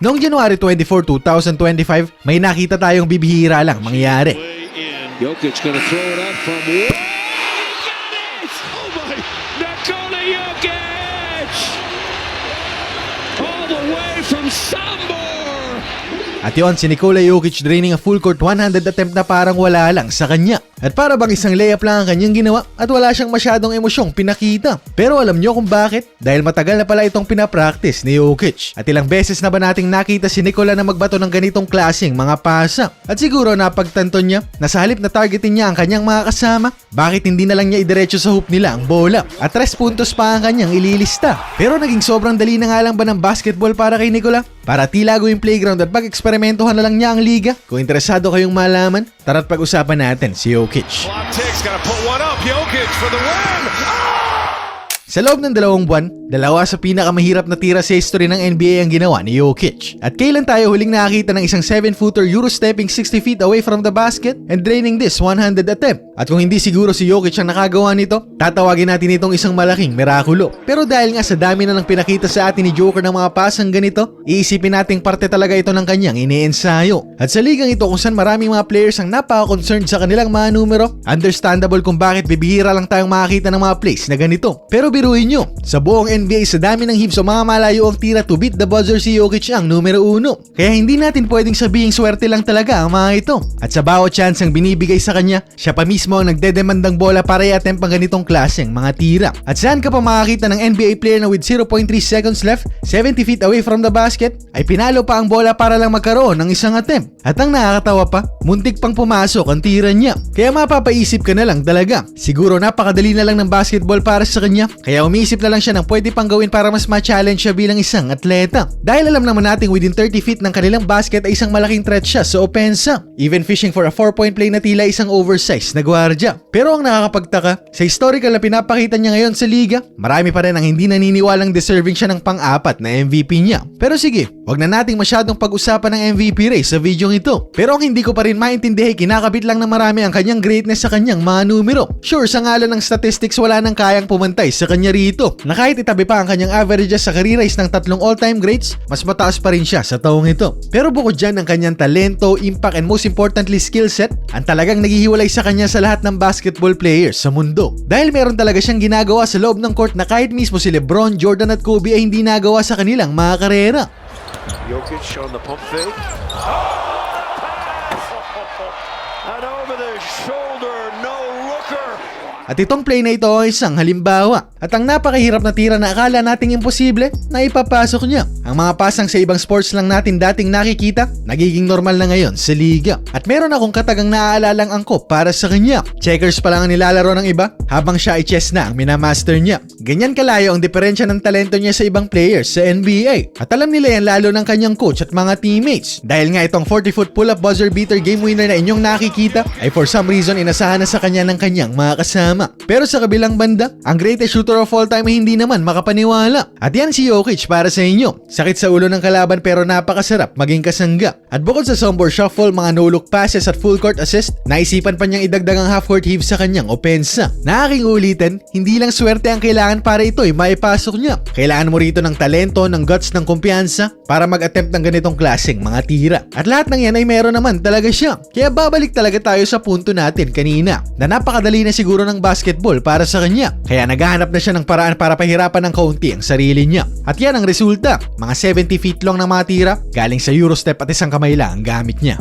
Noong January 24, 2025, may nakita tayong bibihira lang mangyayari. Jokic to throw it up from. Oh my! Nikola Jokic! All the way from Sombor! At yon, si Nikola Jokic draining a full court 100 attempt na parang wala lang sa kanya. At para bang isang layup lang ang kanyang ginawa at wala siyang masyadong emosyong pinakita. Pero alam nyo kung bakit? Dahil matagal na pala itong pinapractice ni Jokic. At ilang beses na ba nating nakita si Nikola na magbato ng ganitong klaseng mga pasa. At siguro napagtanto niya na sa halip na targetin niya ang kanyang mga kasama, bakit hindi na lang niya idiretso sa hoop nila ang bola? At 3 puntos pa ang kanyang ililista. Pero naging sobrang dali na nga lang ba ng basketball para kay Nikola? Para tilago yung playground at pag-eksperimentohan na lang niya ang liga? Kung interesado kayong malaman, tara't pag-usapan natin si Jokic. Up. Jokic win. Sa loob ng dalawang buwan, dalawa sa pinakamahirap na tira sa history ng NBA ang ginawa ni Jokic. At kailan tayo huling nakakita ng isang 7-footer Euro-stepping 60 feet away from the basket and draining this 100 attempt? At kung hindi siguro si Jokic ang nakagawa nito, tatawagin natin itong isang malaking mirakulo. Pero dahil nga sa dami na lang pinakita sa atin ni Joker ng mga pasang ganito, iisipin nating parte talaga ito ng kanyang iniensayo. At sa ligang ito kung saan maraming mga players ang napaka-concerned sa kanilang mga numero, understandable kung bakit bibihira lang tayong makakita ng mga plays na ganito. Pero biruin nyo, sa buong NBA sa dami ng hips o mga malayo ang tira to beat the buzzer si Jokic ang numero uno. Kaya hindi natin pwedeng sabihing swerte lang talaga ang mga ito. At sa bawat chance ang binibigay sa kanya, siya pa mismo ang nagdedemandang bola para i-attempt ang ganitong klaseng mga tira. At saan ka pa makakita ng NBA player na with 0.3 seconds left, 70 feet away from the basket, ay pinalo pa ang bola para lang magkaroon ng isang attempt. At ang nakakatawa pa, muntik pang pumasok ang tira niya. Kaya mapapaisip ka na lang talaga. Siguro napakadali na lang ng basketball para sa kanya, kaya umiisip na lang siya ng pwede pang gawin para mas ma-challenge siya bilang isang atleta. Dahil alam naman natin within 30 feet ng kanilang basket ay isang malaking threat siya sa opensa. Even fishing for a 4-point play na tila isang oversized na gwardya. Pero ang nakakapagtaka, sa historical na pinapakita niya ngayon sa liga, marami pa rin ang hindi naniniwalang deserving siya ng pang-apat na MVP niya. Pero sige, wag na nating masyadong pag-usapan ng MVP race sa video ito. Pero ang hindi ko pa rin maintindihan, kinakabit lang ng marami ang kanyang greatness sa kanyang mga numero. Sure, sa ngalan ng statistics wala nang kayang pumantay sa kanya rito. Na kahit itabi pa ang kanyang averages sa career race ng tatlong all-time greats, mas mataas pa rin siya sa taong ito. Pero bukod dyan ang kanyang talento, impact, and most importantly skill set, ang talagang naghihiwalay sa kanya sa lahat ng basketball players sa mundo. Dahil meron talaga siyang ginagawa sa loob ng court na kahit mismo si Lebron, Jordan at Kobe ay hindi nagawa sa kanilang mga karera. Jokic on the pump fake. And over the shoulder, no looker. At itong play na ito ay isang halimbawa. At ang napakahirap na tira na akala nating imposible, na ipapasok niya. Ang mga pasang sa ibang sports lang natin dating nakikita, nagiging normal na ngayon sa liga. At meron akong katagang naaalalang angkop para sa kanya. Checkers pa lang ang nilalaro ng iba, habang siya ay chess na ang minamaster niya. Ganyan kalayo ang diferensya ng talento niya sa ibang players sa NBA. At alam nila yan lalo ng kanyang coach at mga teammates. Dahil nga itong 40-foot pull-up buzzer beater game winner na inyong nakikita, ay for some reason inasahan na sa kanya ng kanyang mga kasama. Pero sa kabilang banda, ang greatest shooter of all time ay hindi naman makapaniwala. At yan si Jokic para sa inyo. Sakit sa ulo ng kalaban pero napakasarap maging kasangga. At bukod sa sombor shuffle, mga no-look passes at full court assist, naisipan pa niyang idagdag ang half-court heave sa kanyang opensa. Na aking ulitin, hindi lang swerte ang kailangan para ito ay maipasok niya. Kailangan mo rito ng talento, ng guts, ng kumpiyansa para mag-attempt ng ganitong klaseng mga tira. At lahat ng yan ay meron naman talaga siya. Kaya babalik talaga tayo sa punto natin kanina na napakadali na siguro ng basketball para sa kanya. Kaya naghahanap na siya ng paraan para pahirapan ng kaunti ang sarili niya. At yan ang resulta. Mga 70 feet long ng mga tira galing sa Eurostep at isang kamay lang ang gamit niya.